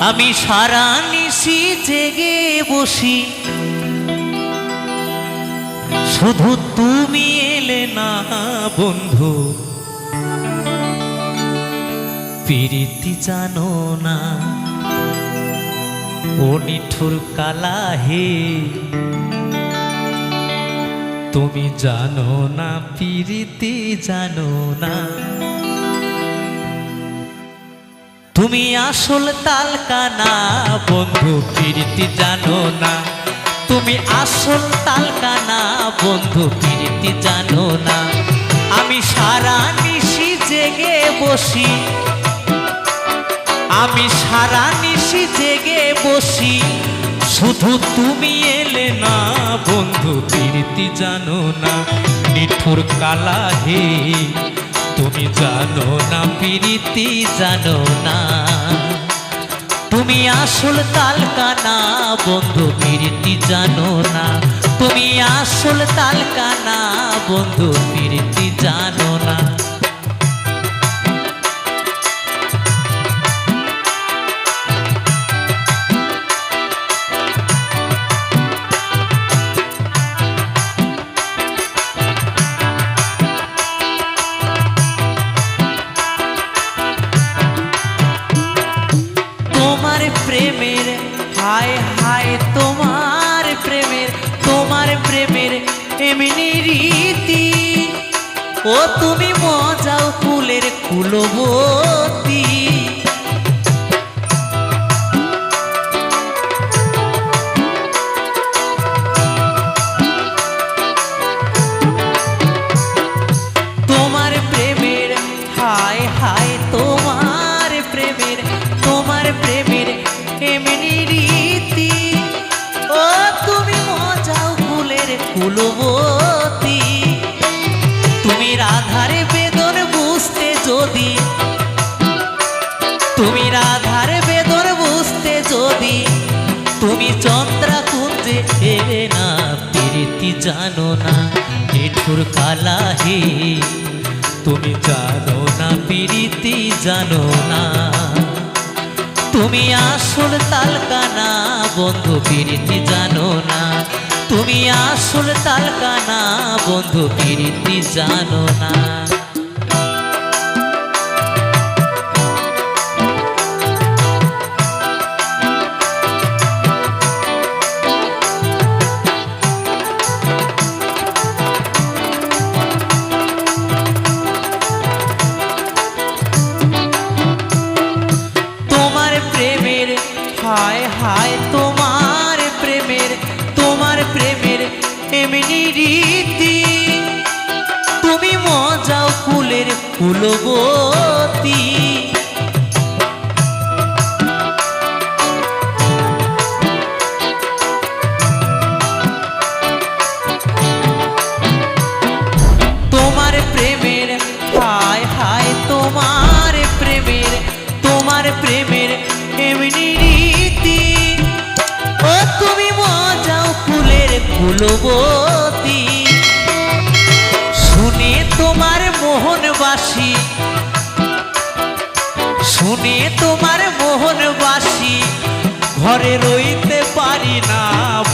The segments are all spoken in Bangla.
আমি সারা নিশি জেগে বসি। শুধু তুমি এলে না, বন্ধু। প্রীতি জানো না, ও নিঠুর কালা হে। তুমি জানো না, প্রীতি জানো না। তুমি আসল তালকানা, বন্ধু প্রীতি জানো না। তুমি আসল তালকানা, বন্ধু প্রীতি জানো না। আমি সারা নিশি জেগে বসি। আমি সারা নিশি জেগে বসি। শুধু তুমি এলে না, বন্ধু প্রীতি জানো না। নিঠুর কালা হে তুমি জানো না, পিরিতি জানো না। তুমি আসল তালকানা, বন্ধু, পিরিতি জানো না। তুমি আসল তালকানা, বন্ধু, পিরিতি জানো না। হায় তোমার প্রেমের তোমার প্রেমের এমনি রীতি। ও তুমি মজাও ফুলের কুলবতী হায় হায় তোমার প্রেমের তোমার প্রেমের এমনি ফুলের কুলবতী তুমি রাধারে বেদন বুঝতে যদি, তুমি রাধার বেদন বুঝতে যদি, তুমি চন্দ্রা কুঞ্জে এলে না, প্রীতি জানো না, নিঠুর কালা হে তুমি জানো না, প্রীতি জানো না। তুমি আসল তালকানা, বন্ধু, প্রীতি জানো না। তুমি আসল তালকানা বন্ধু প্রীতি জানো না। ফুলবতী। তোমার প্রেমের, হায় হায় তোমার প্রেমের তোমার প্রেমের এমনি রীতি। ও তুমি মজাও ফুলের ফুলবতী। মোহনবাসী শুনে তোমার মোহনবাসী, ঘরে রইতে পারি না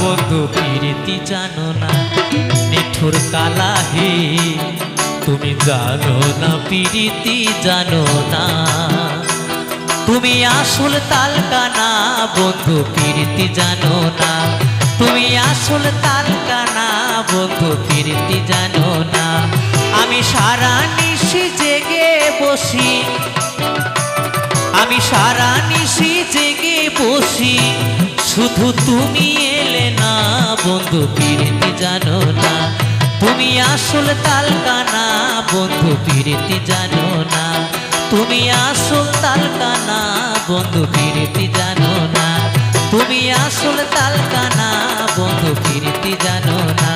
বন্ধু প্রীতি জানো না, নিঠুর কালা তুমি জানো না প্রীতি জানো না। তুমি আসল তালকানা বন্ধু প্রীতি জানো না, তুমি আসল তালকানা বন্ধু প্রীতি জানো না। আমি সারা বসি। আমি সারা নিশি জেগে বসি। শুধু তুমি এলে না, বন্ধু, প্রীতি জানো না। তুমি আসল তালকানা, বন্ধু, প্রীতি জানো না। তুমি আসল তালকানা, বন্ধু, প্রীতি জানো না। তুমি আসল তালকানা, বন্ধু, প্রীতি জানো না।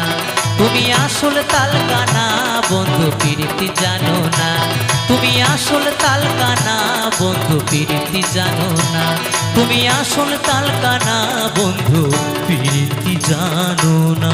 তুমি আসল তালকানা, বন্ধু প্রীতি জানো না। তুমি আসল তালকানা, বন্ধু প্রীতি জানো না। তুমি আসল তালকানা, বন্ধু প্রীতি জানো না।